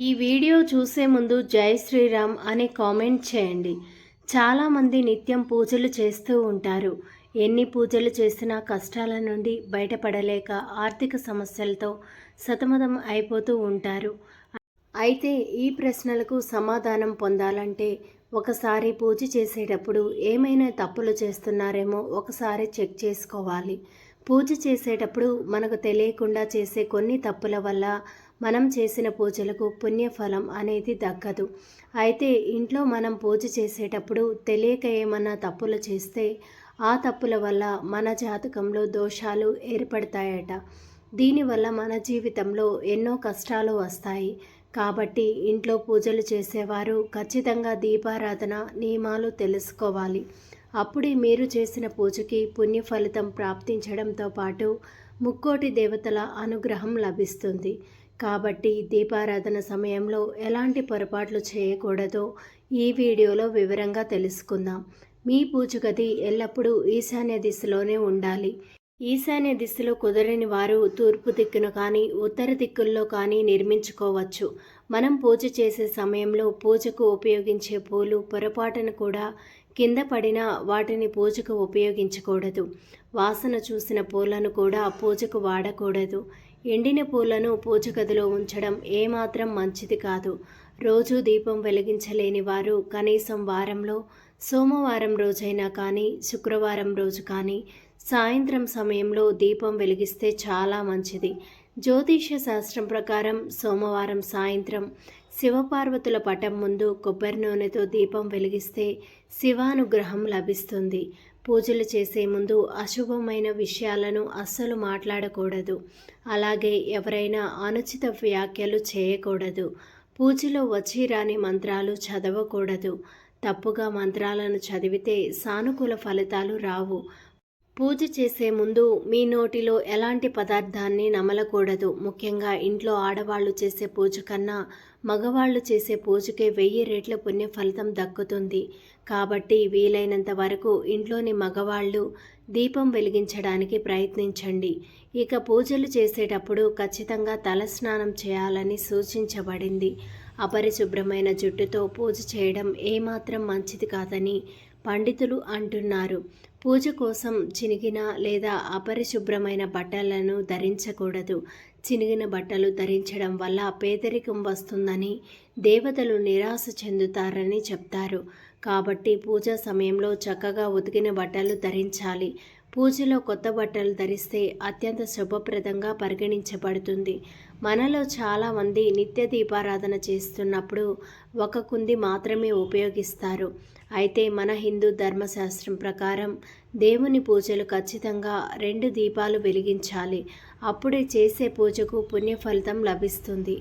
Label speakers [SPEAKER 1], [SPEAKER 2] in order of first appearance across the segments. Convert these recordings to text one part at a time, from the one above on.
[SPEAKER 1] ఈ వీడియో చూసే ముందు జై శ్రీరామ్ అని కామెంట్ చేయండి. చాలామంది నిత్యం పూజలు చేస్తూ ఉంటారు. ఎన్ని పూజలు చేసినా కష్టాల నుండి బయటపడలేక ఆర్థిక సమస్యలతో సతమతం అయిపోతూ ఉంటారు. అయితే ఈ ప్రశ్నలకు సమాధానం పొందాలంటే ఒకసారి పూజ చేసేటప్పుడు ఏమైనా తప్పులు చేస్తున్నారేమో ఒకసారి చెక్ చేసుకోవాలి. పూజ చేసేటప్పుడు మనకు తెలియకుండా చేసే కొన్ని తప్పుల వల్ల మనం చేసిన పూజలకు పుణ్యఫలం అనేది దక్కదు అయితే ఇంట్లో మనం పూజ చేసేటప్పుడు తెలియక ఏమన్నా తప్పులు చేస్తే ఆ తప్పుల వల్ల మన జాతకంలో దోషాలు ఏర్పడతాయట. దీనివల్ల మన జీవితంలో ఎన్నో కష్టాలు వస్తాయి. కాబట్టి ఇంట్లో పూజలు చేసేవారు ఖచ్చితంగా దీపారాధన నియమాలు తెలుసుకోవాలి. అప్పుడే మీరు చేసిన పూజకి పుణ్య ఫలితం ప్రాప్తించడంతో పాటు ముక్కోటి దేవతల అనుగ్రహం లభిస్తుంది. కాబట్టి దీపారాధన సమయంలో ఎలాంటి పొరపాట్లు చేయకూడదో ఈ వీడియోలో వివరంగా తెలుసుకుందాం. మీ పూజ గది ఎల్లప్పుడూ ఈశాన్య దిశలోనే ఉండాలి. ఈశాన్య దిశలో కుదరని వారు తూర్పు దిక్కును కానీ ఉత్తర దిక్కుల్లో కానీ నిర్మించుకోవచ్చు. మనం పూజ చేసే సమయంలో పూజకు ఉపయోగించే పూలు పొరపాటును కూడా కింద పడిన వాటిని పూజకు ఉపయోగించకూడదు. వాసన చూసిన పూలను కూడా పూజకు వాడకూడదు. ఎండిన పూలను పూజగదిలో ఉంచడం ఏమాత్రం మంచిది కాదు. రోజు దీపం వెలిగించలేని వారు కనీసం వారంలో సోమవారం రోజైనా కానీ శుక్రవారం రోజు కానీ సాయంత్రం సమయంలో దీపం వెలిగిస్తే చాలా మంచిది. జ్యోతిష్య శాస్త్రం ప్రకారం సోమవారం సాయంత్రం శివపార్వతుల పటం ముందు కొబ్బరి నూనెతో దీపం వెలిగిస్తే శివానుగ్రహం లభిస్తుంది. పూజలు చేసే ముందు అశుభమైన విషయాలను అస్సలు మాట్లాడకూడదు. అలాగే ఎవరైనా అనుచిత వ్యాఖ్యలు చేయకూడదు. పూజలో వచ్చి రాని మంత్రాలు చదవకూడదు. తప్పుగా మంత్రాలను చదివితే సానుకూల ఫలితాలు రావు. పూజ చేసే ముందు మీ నోటిలో ఎలాంటి పదార్థాన్ని నమలకూడదు. ముఖ్యంగా ఇంట్లో ఆడవాళ్ళు చేసే పూజ కన్నా మగవాళ్ళు చేసే పూజకే వెయ్యి రేట్ల పుణ్య ఫలితం దక్కుతుంది. కాబట్టి వీలైనంత వరకు ఇంట్లోని మగవాళ్ళు దీపం వెలిగించడానికి ప్రయత్నించండి. ఇక పూజలు చేసేటప్పుడు ఖచ్చితంగా తలస్నానం చేయాలని సూచించబడింది. అపరిశుభ్రమైన జుట్టుతో పూజ చేయడం ఏమాత్రం మంచిది కాదని పండితులు అంటున్నారు. పూజ కోసం చినిగిన లేదా అపరిశుభ్రమైన బట్టలను ధరించకూడదు. చినిగిన బట్టలు ధరించడం వల్ల పేదరికం వస్తుందని దేవతలు నిరాశ చెందుతారని చెప్తారు. కాబట్టి పూజ సమయంలో చక్కగా ఉతికిన బట్టలు ధరించాలి. పూజలో కొత్త బట్టలు ధరిస్తే అత్యంత శుభప్రదంగా పరిగణించబడుతుంది. మనలో చాలామంది నిత్య దీపారాధన చేస్తున్నప్పుడు ఒక కుంది మాత్రమే ఉపయోగిస్తారు. అయితే మన హిందూ ధర్మశాస్త్రం ప్రకారం దేవుని పూజలు ఖచ్చితంగా రెండు దీపాలు వెలిగించాలి. అప్పుడే చేసే పూజకు పుణ్యఫలితం లభిస్తుంది.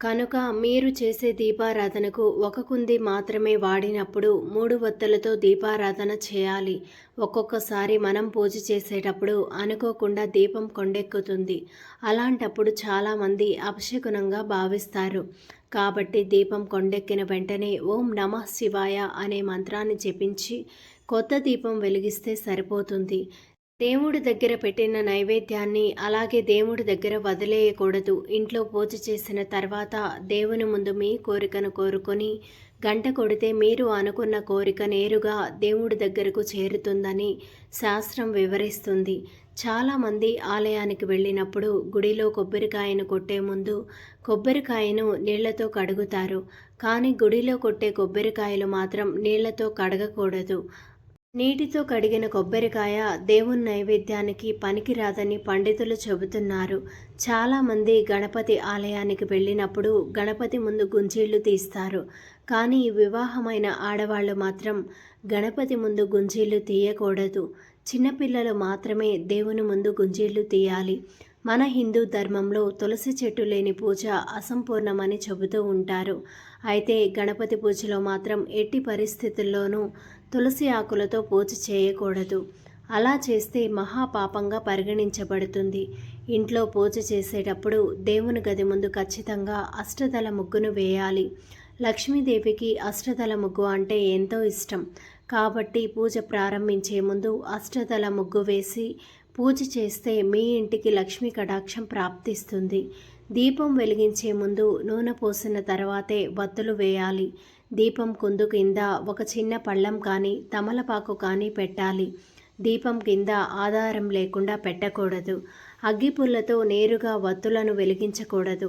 [SPEAKER 1] కనుక మీరు చేసే దీపారాధనకు ఒక కుంది మాత్రమే వాడినప్పుడు మూడు వత్తలతో దీపారాధన చేయాలి. ఒక్కొక్కసారి మనం పూజ చేసేటప్పుడు అనుకోకుండా దీపం కొండెక్కుతుంది. అలాంటప్పుడు చాలామంది అపశకునంగా భావిస్తారు. కాబట్టి దీపం కొండెక్కిన వెంటనే ఓం నమ శివాయ అనే మంత్రాన్ని జపించి కొత్త దీపం వెలిగిస్తే సరిపోతుంది. దేవుడి దగ్గర పెట్టిన నైవేద్యాన్ని అలాగే దేవుడి దగ్గర వదిలేయకూడదు. ఇంట్లో పూజ చేసిన తర్వాత దేవుని ముందు మీ కోరికను కోరుకొని గంట కొడితే మీరు అనుకున్న కోరిక నేరుగా దేవుడి దగ్గరకు చేరుతుందని శాస్త్రం వివరిస్తుంది. చాలామంది ఆలయానికి వెళ్ళినప్పుడు గుడిలో కొబ్బరికాయను కొట్టే ముందు కొబ్బరికాయను నీళ్ళతో కడుగుతారు. కానీ గుడిలో కొట్టే కొబ్బరికాయలు మాత్రం నీళ్ళతో కడగకూడదు. నీటితో కడిగిన కొబ్బరికాయ దేవుని నైవేద్యానికి పనికిరాదని పండితులు చెబుతున్నారు. చాలామంది గణపతి ఆలయానికి వెళ్ళినప్పుడు గణపతి ముందు గుంజీళ్ళు తీస్తారు. కానీ వివాహమైన ఆడవాళ్ళు మాత్రం గణపతి ముందు గుంజీళ్ళు తీయకూడదు. చిన్నపిల్లలు మాత్రమే దేవుని ముందు గుంజీళ్ళు తీయాలి. మన హిందూ ధర్మంలో తులసి చెట్టు లేని పూజ అసంపూర్ణమని చెబుతూ ఉంటారు. అయితే గణపతి పూజలో మాత్రం ఎట్టి పరిస్థితుల్లోనూ తులసి ఆకులతో పూజ చేయకూడదు. అలా చేస్తే మహాపాపంగా పరిగణించబడుతుంది. ఇంట్లో పూజ చేసేటప్పుడు దేవుని గది ముందు ఖచ్చితంగా అష్టదల ముగ్గును వేయాలి. లక్ష్మీదేవికి అష్టదల ముగ్గు అంటే ఎంతో ఇష్టం. కాబట్టి పూజ ప్రారంభించే ముందు అష్టదల ముగ్గు వేసి పూజ చేస్తే మీ ఇంటికి లక్ష్మీ కటాక్షం ప్రాప్తిస్తుంది. దీపం వెలిగించే ముందు నూనె పోసిన తర్వాతే వత్తులు వేయాలి. దీపం కుందు కింద ఒక చిన్న పళ్ళం కానీ తమలపాకు కానీ పెట్టాలి. దీపం కింద ఆధారం లేకుండా పెట్టకూడదు. అగ్గిపుల్లతో నేరుగా వత్తులను వెలిగించకూడదు.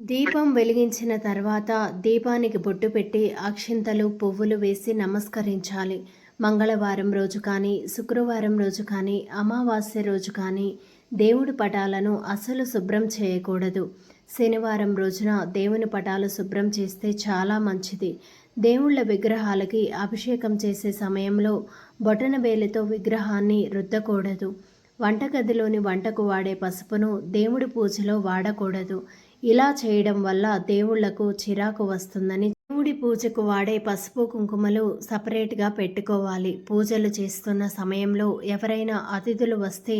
[SPEAKER 1] దీపం వెలిగించిన తర్వాత దీపానికి బొట్టు పెట్టి అక్షింతలు పువ్వులు వేసి నమస్కరించాలి. మంగళవారం రోజు కానీ శుక్రవారం రోజు కానీ అమావాస్య రోజు కానీ దేవుడి పటాలను అసలు శుభ్రం చేయకూడదు. శనివారం రోజున దేవుని పటాలు శుభ్రం చేస్తే చాలా మంచిది. దేవుళ్ళ విగ్రహాలకి అభిషేకం చేసే సమయంలో బొటనవేలితో విగ్రహాన్ని రుద్దకూడదు. వంటగదిలోని వంటకు వాడే పసుపును దేవుడి పూజలో వాడకూడదు. ఇలా చేయడం వల్ల దేవుళ్ళకు చిరాకు వస్తుందని దేవుడి పూజకు వాడే పసుపు కుంకుమలు సపరేట్గా పెట్టుకోవాలి. పూజలు చేస్తున్న సమయంలో ఎవరైనా అతిథులు వస్తే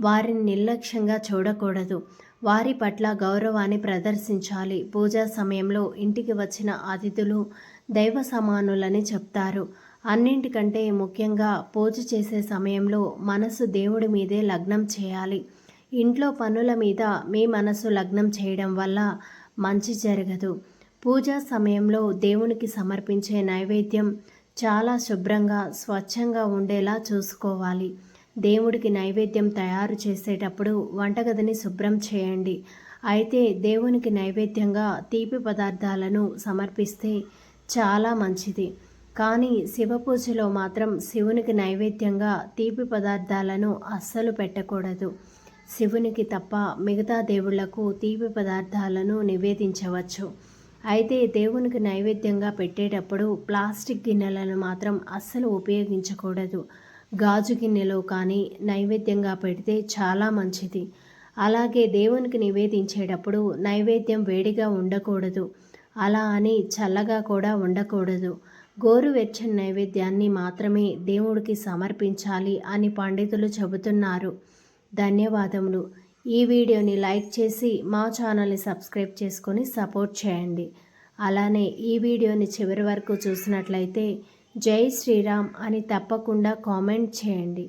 [SPEAKER 1] వారిని నిర్లక్ష్యంగా చూడకూడదు. వారి పట్ల గౌరవాన్ని ప్రదర్శించాలి. పూజా సమయంలో ఇంటికి వచ్చిన అతిథులు దైవ సమానులని చెప్తారు. అన్నింటికంటే ముఖ్యంగా పూజ చేసే సమయంలో మనసు దేవుడి మీదే లగ్నం చేయాలి. ఇంట్లో పనుల మీద మీ మనసు లగ్నం చేయడం వల్ల మంచి జరగదు. పూజా సమయంలో దేవునికి సమర్పించే నైవేద్యం చాలా శుభ్రంగా స్వచ్ఛంగా ఉండేలా చూసుకోవాలి. దేవుడికి నైవేద్యం తయారు చేసేటప్పుడు వంటగదిని శుభ్రం చేయండి. అయితే దేవునికి నైవేద్యంగా తీపి పదార్థాలను సమర్పిస్తే చాలా మంచిది. కానీ శివ పూజలో మాత్రం శివునికి నైవేద్యంగా తీపి పదార్థాలను అస్సలు పెట్టకూడదు. శివునికి తప్ప మిగతా దేవుళ్ళకు తీపి పదార్థాలను నివేదించవచ్చు. అయితే దేవునికి నైవేద్యంగా పెట్టేటప్పుడు ప్లాస్టిక్ గిన్నెలను మాత్రం అస్సలు ఉపయోగించకూడదు. గాజు గిన్నెలో కానీ నైవేద్యంగా పెడితే చాలా మంచిది. అలాగే దేవునికి నివేదించేటప్పుడు నైవేద్యం వేడిగా ఉండకూడదు. అలా అని చల్లగా కూడా ఉండకూడదు. గోరువెచ్చని నైవేద్యాన్ని మాత్రమే దేవుడికి సమర్పించాలి అని పండితులు చెబుతున్నారు. ధన్యవాదములు. ఈ వీడియోని లైక్ చేసి మా ఛానల్ని సబ్స్క్రైబ్ చేసుకొని సపోర్ట్ చేయండి. అలానే ఈ వీడియోని చివరి వరకు చూసినట్లయితే జై శ్రీరామ్ అని తప్పకుండా కామెంట్ చేయండి.